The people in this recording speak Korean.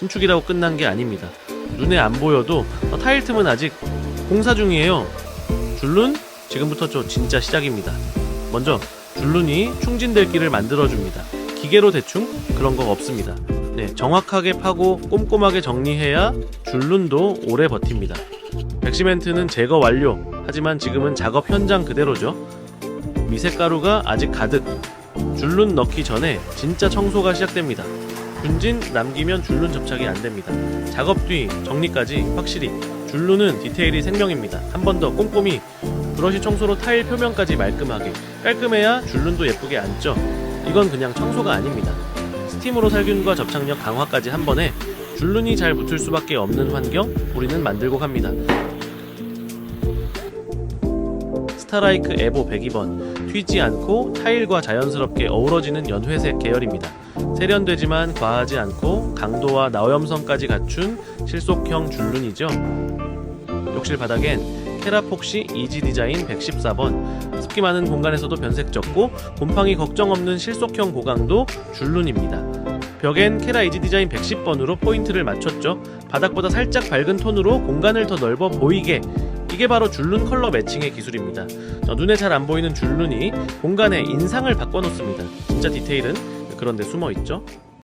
신축이라고 끝난 게 아닙니다. 눈에 안 보여도 어, 타일 틈은 아직 공사 중이에요. 줄눈 지금부터 저 진짜 시작입니다. 먼저 줄눈이 충진될 길을 만들어 줍니다. 기계로 대충 그런 거 없습니다. 네, 정확하게 파고 꼼꼼하게 정리해야 줄눈도 오래 버팁니다. 백시멘트는 제거 완료. 하지만 지금은 작업 현장 그대로죠. 미색가루가 아직 가득. 줄눈 넣기 전에 진짜 청소가 시작됩니다. 분진 남기면 줄눈 접착이 안 됩니다. 작업 뒤 정리까지 확실히 줄눈은 디테일이 생명입니다. 한 번 더 꼼꼼히 브러쉬 청소로 타일 표면까지 말끔하게 깔끔해야 줄눈도 예쁘게 앉죠. 이건 그냥 청소가 아닙니다. 스팀으로 살균과 접착력 강화까지 한 번에 줄눈이 잘 붙을 수밖에 없는 환경 우리는 만들고 갑니다. 스타라이크 에보 102번 튀지 않고 타일과 자연스럽게 어우러지는 연회색 계열입니다. 세련되지만 과하지 않고 강도와 나염성까지 갖춘 실속형 줄눈이죠. 욕실 바닥엔 케라폭시 이지 디자인 114번 습기 많은 공간에서도 변색 적고 곰팡이 걱정 없는 실속형 고강도 줄눈입니다. 벽엔 케라 이지 디자인 110번으로 포인트를 맞췄죠. 바닥보다 살짝 밝은 톤으로 공간을 더 넓어 보이게 이게 바로 줄눈 컬러 매칭의 기술입니다. 어, 눈에 잘 안 보이는 줄눈이 공간에 인상을 바꿔놓습니다. 진짜 디테일은 그런데 숨어 있죠.